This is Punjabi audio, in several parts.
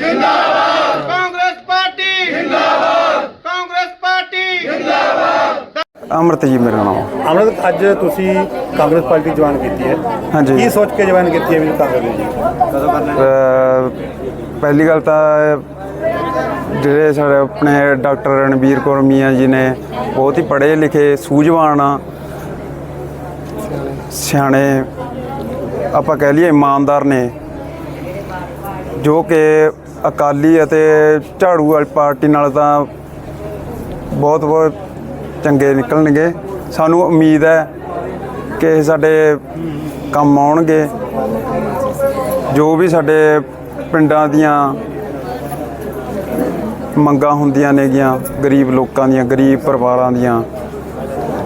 ਜਿੰਦਾਬਾਦ। ਅਮਰਤ ਜੀ ਮੇਰਾ ਨਾਮ। ਅਮਰਤ ਅੱਜ ਤੁਸੀਂ ਕਾਂਗਰਸ ਪਾਰਟੀ ਜੁਆਇਨ ਕੀਤੀ ਹੈ। ਹਾਂਜੀ। ਕੀ ਸੋਚ ਕੇ ਜੁਆਇਨ ਕੀਤੀ ਹੈ ਵੀ ਕਾਂਗਰਸ ਕਦੋਂ ਕਰਨਾ ਪਹਿਲੀ ਗੱਲ ਤਾਂ ਜਿਹੜੇ ਸਾਡੇ ਆਪਣੇ ਡਾਕਟਰ ਰਣਵੀਰ ਕੌਰ ਮੀਆਂ ਜੀ ਨੇ ਬਹੁਤ ਹੀ ਪੜ੍ਹੇ ਲਿਖੇ ਸੂਝਵਾਨ ਸਿਆਣੇ ਆਪਾਂ ਕਹਿ ਲਈਏ ਇਮਾਨਦਾਰ ਨੇ। ਜੋ ਕਿ ਅਕਾਲੀ ਅਤੇ ਝਾੜੂ ਵਾਲੀ ਪਾਰਟੀ ਨਾਲ ਤਾਂ ਬਹੁਤ ਬਹੁਤ ਚੰਗੇ ਨਿਕਲਣਗੇ। ਸਾਨੂੰ ਉਮੀਦ ਹੈ ਕਿ ਇਹ ਸਾਡੇ ਕੰਮ ਆਉਣਗੇ। ਜੋ ਵੀ ਸਾਡੇ ਪਿੰਡਾਂ ਦੀਆਂ ਮੰਗਾਂ ਹੁੰਦੀਆਂ ਨੇਗੀਆਂ, ਗਰੀਬ ਲੋਕਾਂ ਦੀਆਂ, ਗਰੀਬ ਪਰਿਵਾਰਾਂ ਦੀਆਂ,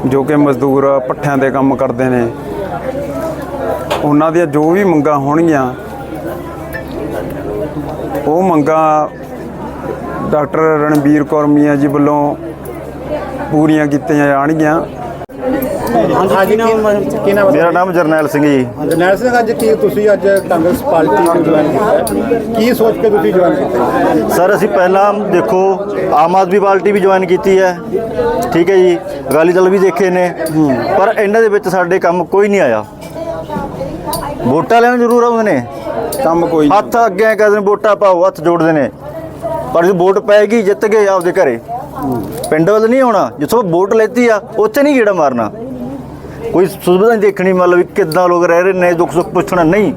ਜੋ ਕਿ ਮਜ਼ਦੂਰ ਪੱਠਿਆਂ ਦੇ ਕੰਮ ਕਰਦੇ ਨੇ, ਉਹਨਾਂ ਦੀਆਂ ਜੋ ਵੀ ਮੰਗਾਂ ਹੋਣਗੀਆਂ ਉਹ ਮੰਗਾਂ ਡਾਕਟਰ ਰਣਬੀਰ ਕੌਰ ਮੀਆਂ ਜੀ ਵੱਲੋਂ ਪੂਰੀਆਂ ਕੀਤੀਆਂ ਜਾਣਗੀਆਂ। ਹਾਂਜੀ ਕੀ ਨਾਮ ਮੇਰਾ ਨਾਮ ਜਰਨੈਲ ਸਿੰਘ ਜੀ। ਜਰਨੈਲ ਸਿੰਘ ਅੱਜ ਕੀ ਤੁਸੀਂ ਅੱਜ ਕਾਂਗਰਸ ਪਾਰਟੀ ਨੂੰ ਜੁਆਇਨ ਕੀਤਾ ਕੀ ਸੋਚ ਕੇ ਤੁਸੀਂ ਜੁਆਇਨ ਕੀਤਾ ਸਰ ਅਸੀਂ ਪਹਿਲਾਂ ਦੇਖੋ ਆਮ ਆਦਮੀ ਪਾਰਟੀ ਵੀ ਜੁਆਇਨ ਕੀਤੀ ਹੈ। ਠੀਕ ਹੈ ਜੀ ਅਕਾਲੀ ਦਲ ਵੀ ਦੇਖੇ ਨੇ। ਪਰ ਇਹਨਾਂ ਦੇ ਵਿੱਚ ਸਾਡੇ ਕੰਮ ਕੋਈ ਨਹੀਂ ਆਇਆ। ਵੋਟਾਂ ਲੈਣ ਜ਼ਰੂਰ ਆਉਂਦੇ ਨੇ। ਕੰਮ ਕੋਈ ਨਹੀਂ। ਹੱਥ ਅੱਗੇ ਐਂ ਕਹਿੰਦੇ ਨੇ ਵੋਟਾਂ ਪਾਓ ਹੱਥ ਜੋੜਦੇ ਨੇ। ਪਰ ਜੇ ਵੋਟ ਪੈਗੀ ਜਿੱਤ ਗਏ ਆਪਦੇ ਘਰੇ। ਪਿੰਡ ਵੱਲ ਨਹੀਂ ਆਉਣਾ ਜਿੱਥੋਂ ਵੋਟ ਲੈਤੀ ਆ ਉੱਥੇ ਨਹੀਂ ਗੇੜਾ ਮਾਰਨਾ। ਕੋਈ ਸੁਵਿਧਾ ਨਹੀਂ ਦੇਖਣੀ ਮਤਲਬ ਵੀ ਕਿੱਦਾਂ ਲੋਕ ਰਹਿ ਰਹੇ ਨੇ ਦੁੱਖ ਸੁੱਖ ਪੁੱਛਣਾ ਨਹੀਂ।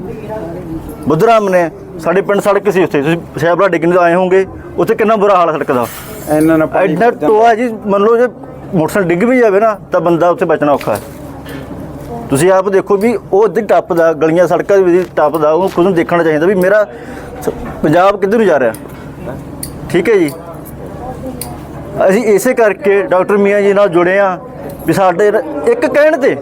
ਬੁੱਧਰਾਮ ਨੇ ਸਾਡੇ ਪਿੰਡ ਸੜਕ ਸੀ ਉੱਥੇ। ਤੁਸੀਂ ਸ਼ਹਿਬਰਾ ਡਿੱਗਣ ਤੋਂ ਆਏ ਹੋਵੋਗੇ ਉੱਥੇ ਕਿੰਨਾ ਬੁਰਾ ਹਾਲ ਹੈ ਸੜਕ ਦਾ। ਨਾਲ ਪਾਣੀ ਐਡਾ ਟੋਆ ਜੀ ਮੰਨ ਲਓ ਜੇ ਮੋਟਰਸਾਈਕਲ ਡਿੱਗ ਵੀ ਜਾਵੇ ਨਾ ਤਾਂ ਬੰਦਾ ਉੱਥੇ ਬਚਣਾ ਔਖਾ ਹੈ। ਤੁਸੀਂ ਆਪ ਦੇਖੋ ਵੀ ਉਹ ਅੱਧੀ ਟੱਪਦਾ ਗਲੀਆਂ ਸੜਕਾਂ ਦੇ ਵਿੱਚ ਟੱਪਦਾ ਉਹਨੂੰ ਖੁਦ ਨੂੰ ਦੇਖਣਾ ਚਾਹੀਦਾ ਵੀ ਮੇਰਾ ਪੰਜਾਬ ਕਿੱਧਰ ਨੂੰ ਜਾ ਰਿਹਾ? ਠੀਕ ਹੈ ਜੀ। ਅਸੀਂ ਇਸੇ ਕਰਕੇ ਡਾਕਟਰ ਮੀਆਂ ਜੀ ਨਾਲ ਜੁੜੇ ਆ ਵੀ ਸਾਡੇ ਇੱਕ ਕਹਿਣ ਤੇ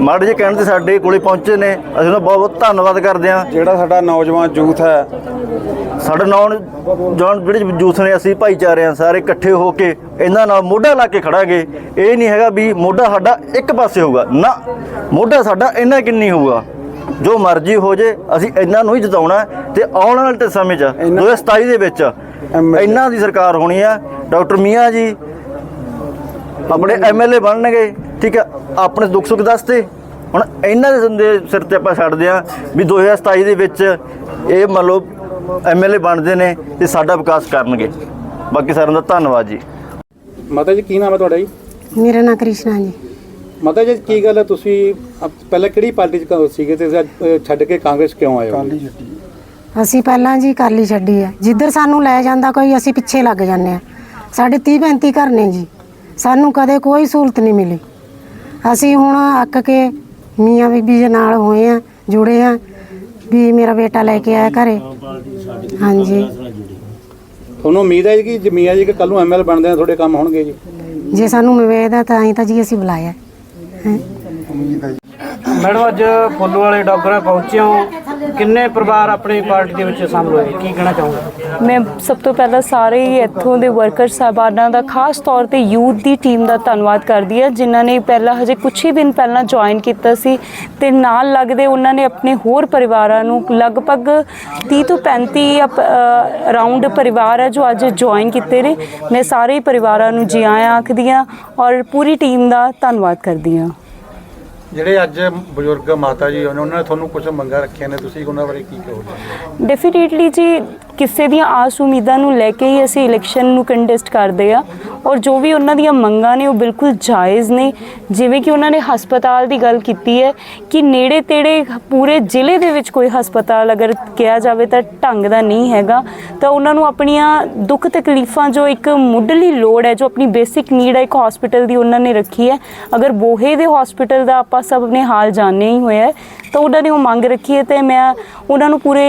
ਮਾੜੇ ਜਿਹੇ ਕਹਿਣ ਤੇ ਸਾਡੇ ਕੋਲੇ ਪਹੁੰਚੇ ਨੇ। ਅਸੀਂ ਉਹਨਾਂ ਬਹੁਤ ਬਹੁਤ ਧੰਨਵਾਦ ਕਰਦੇ ਹਾਂ। ਜਿਹੜਾ ਸਾਡਾ ਨੌਜਵਾਨ ਯੂਥ ਹੈ। ਸਾਡੇ ਨੌਨ ਜਵਾਨ ਜਿਹੜੇ ਜੂਥ ਨੇ ਅਸੀਂ ਭਾਈਚਾਰੇ ਆ ਸਾਰੇ ਇਕੱਠੇ ਹੋ ਕੇ ਇਹਨਾਂ ਨਾਲ ਮੋਢਾ ਲਾ ਕੇ ਖੜਾਂਗੇ। ਇਹ ਨਹੀਂ ਹੈਗਾ ਵੀ ਮੋਢਾ ਸਾਡਾ ਇੱਕ ਪਾਸੇ ਹੋਊਗਾ। ਨਾ ਮੋਢਾ ਸਾਡਾ ਇੰਨਾ ਕਿੰਨੀ ਹੋਊਗਾ। ਜੋ ਮਰਜ਼ੀ ਹੋ ਜੇ ਅਸੀਂ ਇਹਨਾਂ ਨੂੰ ਹੀ ਜਿਤਾਉਣਾ ਤੇ ਆਉਣ ਵਾਲੇ ਸਮੇਂ 'ਚ ਇਹਨਾਂ- 2027 ਦੇ ਵਿੱਚ ਇਹਨਾਂ ਦੀ ਸਰਕਾਰ ਹੋਣੀ ਆ। ਡਾਕਟਰ ਮੀਆਂ ਜੀ ਆਪਣੇ ਐਮਐਲਏ ਬਣਨਗੇ ਠੀਕ ਹੈ ਆਪਣੇ ਦੁੱਖ ਸੁੱਖ ਦੱਸਦੇ। ਹੁਣ ਇਹਨਾਂ ਦੇ ਸੰਦੇ ਸਿਰ ਤੇ ਆਪਾਂ ਛੱਡਦੇ ਆ ਵੀ 2027 ਦੇ ਵਿੱਚ ਇਹ ਮੰਨ ਲਓ ਐਮਐਲਏ ਬਣਦੇ ਨੇ ਤੇ ਸਾਡਾ ਵਿਕਾਸ ਕਰਨਗੇ। ਬਾਕੀ ਸਾਰਿਆਂ ਦਾ ਧੰਨਵਾਦ ਜੀ। ਮਾਤਾ ਜੀ ਕੀ ਨਾਮ ਹੈ ਤੁਹਾਡਾ ਜੀ? ਮੇਰਾ ਨਾਂ ਕ੍ਰਿਸ਼ਨਾ ਜੀ। ਮਾਤਾ ਜੀ ਕੀ ਗੱਲ ਹੈ? ਤੁਸੀਂ ਪਹਿਲਾਂ ਕਿਹੜੀ ਪਾਰਟੀ 'ਚ ਸੀਗੇ ਤੇ ਛੱਡ ਕੇ ਕਾਂਗਰਸ ਕਿਉਂ ਆਏ ਹੋ? ਅਸੀਂ ਪਹਿਲਾਂ ਜੀ ਕਾਲੀ ਛੱਡੀ ਹੈ। ਜਿੱਧਰ ਸਾਨੂੰ ਲੈ ਜਾਂਦਾ ਕੋਈ ਅਸੀਂ ਪਿੱਛੇ ਲੱਗ ਜਾਂਦੇ ਆ ਸਾਡੇ 30 35 ਘਰ ਨੇ ਜੀ। ਸਾਨੂੰ ਕਦੇ ਕੋਈ ਸਹੂਲਤ ਨਹੀਂ ਮਿਲੀ। ਅਸੀਂ ਹੁਣ ਅੱਕ ਕੇ ਮੀਆਂ ਬੀਬੀ ਦੇ ਨਾਲ ਹੋਏ ਆ ਜੁੜੇ ਆ ਵੀ ਮੇਰਾ ਬੇਟਾ ਲੈ ਕੇ ਆਇਆ ਘਰੇ। ਹਾਂਜੀ। ਤੁਹਾਨੂੰ ਉਮੀਦ ਹੈ ਕਿ ਜਮੀਆ ਜੀ ਕਿ ਕੱਲ ਨੂੰ ਐਮਐਲ ਬਣਦੇ ਨੇ ਤੁਹਾਡੇ ਕੰਮ ਹੋਣਗੇ ਜੀ? ਜੇ ਸਾਨੂੰ ਮਿਵੇਦਾ ਤਾਂ ਹੀ ਤਾਂ ਜੀ ਅਸੀਂ ਬੁਲਾਇਆ। ਹੈਂ। ਮੈਡਮ ਅੱਜ ਫੁੱਲ ਵਾਲੇ ਡਾਕਟਰਾਂ ਪਹੁੰਚੇ ਹੋ। ਕਿੰਨੇ ਪਰਿਵਾਰ ਆਪਣੀ ਪਾਰਟੀ ਦੇ ਵਿੱਚ ਸ਼ਾਮਲ ਹੋਏ? ਕੀ ਕਹਿਣਾ ਚਾਹੋਗੇ? ਮੈਂ ਸਭ ਤੋਂ ਪਹਿਲਾਂ ਸਾਰੇ ਹੀ ਇੱਥੋਂ ਦੇ ਵਰਕਰ ਸਾਹਿਬਾਨਾਂ ਦਾ ਖਾਸ ਤੌਰ ਤੇ ਯੂਥ ਦੀ ਟੀਮ ਦਾ ਧੰਨਵਾਦ ਕਰਦੀ ਹਾਂ, ਜਿਨ੍ਹਾਂ ਨੇ ਪਹਿਲਾਂ ਹਜੇ ਕੁਝ ਹੀ ਦਿਨ ਪਹਿਲਾਂ ਜੁਆਇਨ ਕੀਤਾ ਸੀ ਤੇ ਨਾਲ ਲੱਗਦੇ ਉਹਨਾਂ ਨੇ ਆਪਣੇ ਹੋਰ ਪਰਿਵਾਰਾਂ ਨੂੰ ਲਗਭਗ 30 ਤੋਂ 35 ਅਰਾਊਂਡ ਪਰਿਵਾਰ ਹੈ ਜੋ ਅੱਜ ਜੁਆਇਨ ਕੀਤੇ ਨੇ। ਮੈਂ ਸਾਰੇ ਹੀ ਪਰਿਵਾਰਾਂ ਨੂੰ ਜੀ ਆਇਆਂ ਆਖਦੀ ਹਾਂ ਔਰ ਪੂਰੀ ਟੀਮ ਦਾ ਧੰਨਵਾਦ ਕਰਦੀ ਹਾਂ। ਜਿਹੜੇ ਅੱਜ ਬਜ਼ੁਰਗ ਮਾਤਾ ਜੀ ਉਹਨਾਂ ਨੇ ਤੁਹਾਨੂੰ ਕੁਝ ਮੰਗਾਂ ਰੱਖੀਆਂ ਨੇ, ਤੁਸੀਂ ਉਹਨਾਂ ਬਾਰੇ ਕੀ ਕਹੋਗੇ? ਡੈਫੀਨੇਟਲੀ ਜੀ, ਕਿਸੇ ਦੀਆਂ ਆਸ ਉਮੀਦਾਂ ਨੂੰ ਲੈ ਕੇ ਹੀ ਅਸੀਂ ਇਲੈਕਸ਼ਨ ਨੂੰ ਕੰਟੈਸਟ ਕਰਦੇ ਆ ਔਰ ਜੋ ਵੀ ਉਹਨਾਂ ਦੀਆਂ ਮੰਗਾਂ ਨੇ ਉਹ ਬਿਲਕੁਲ ਜਾਇਜ਼ ਨੇ। ਜਿਵੇਂ ਕਿ ਉਹਨਾਂ ਨੇ ਹਸਪਤਾਲ ਦੀ ਗੱਲ ਕੀਤੀ ਹੈ ਕਿ ਨੇੜੇ ਤੇੜੇ ਪੂਰੇ ਜ਼ਿਲ੍ਹੇ ਦੇ ਵਿੱਚ ਕੋਈ ਹਸਪਤਾਲ ਅਗਰ ਕਿਹਾ ਜਾਵੇ ਤਾਂ ਢੰਗ ਦਾ ਨਹੀਂ ਹੈਗਾ। ਤਾਂ ਉਹਨਾਂ ਨੂੰ ਆਪਣੀਆਂ ਦੁੱਖ ਤਕਲੀਫਾਂ ਜੋ ਇੱਕ ਮੁੱਢਲੀ ਲੋੜ ਹੈ, ਜੋ ਆਪਣੀ ਬੇਸਿਕ ਨੀਡ ਹੈ, ਇੱਕ ਹਸਪੀਟਲ ਦੀ ਉਹਨਾਂ ਨੇ ਰੱਖੀ ਹੈ। ਅਗਰ ਬੋਹੇ ਦੇ ਹਸਪੀਟਲ ਦਾ ਆਪਾਂ ਸਭ ਨੇ ਹਾਲ ਜਾਣਿਆ ਹੀ ਹੋਇਆ ਤਾਂ ਉਹਨਾਂ ਨੇ ਉਹ ਮੰਗ ਰੱਖੀ ਹੈ ਤੇ ਮੈਂ ਉਹਨਾਂ ਨੂੰ ਪੂਰੇ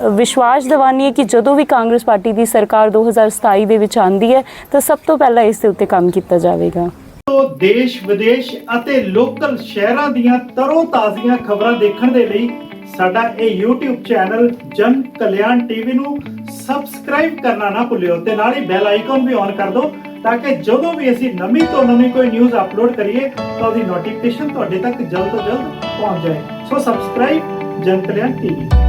ਵਿਸ਼ਵਾਸ ਦਿਵਾਨੀ ਹੈ ਕਿ ਜਦੋਂ ਵੀ ਕਾਂਗਰਸ ਪਾਰਟੀ ਦੀ ਸਰਕਾਰ 2027 ਦੇ ਵਿੱਚ ਆਂਦੀ ਹੈ, ਤਾਂ ਸਭ ਤੋਂ ਪਹਿਲਾਂ ਇਸ ਦੇ ਉੱਤੇ ਕੰਮ ਕੀਤਾ ਜਾਵੇਗਾ। ਤੋਂ ਦੇਸ਼, ਵਿਦੇਸ਼ ਅਤੇ ਲੋਕਲ ਸ਼ਹਿਰਾਂ ਦੀਆਂ ਤਰੋ ਤਾਜ਼ੀਆਂ ਖਬਰਾਂ ਦੇਖਣ ਦੇ ਲਈ ਸਾਡਾ ਇਹ YouTube ਚੈਨਲ ਜਨ ਕਲਿਆਣ ਟੀਵੀ ਨੂੰ ਸਬਸਕ੍ਰਾਈਬ ਕਰਨਾ ਨਾ ਭੁੱਲਿਓ ਤੇ ਨਾਲ ਹੀ ਬੈਲ ਆਈਕਨ ਵੀ ਔਨ ਕਰ ਦਿਓ ਤਾਂ ਕਿ ਜਦੋਂ ਵੀ ਅਸੀਂ ਨਵੀਂ ਤੋਂ ਨਵੀਂ ਕੋਈ ਨਿਊਜ਼ ਅਪਲੋਡ ਕਰੀਏ, ਤਾਂ ਉਹਦੀ ਨੋਟੀਫਿਕੇਸ਼ਨ ਤੁਹਾਡੇ ਤੱਕ ਜਲਦ ਤੋਂ ਜਲਦ ਪਹੁੰਚ ਜਾਏ। ਸੋ ਸਬਸਕ੍ਰਾਈਬ ਜਨ ਕਲਿਆਣ ਟੀਵੀ।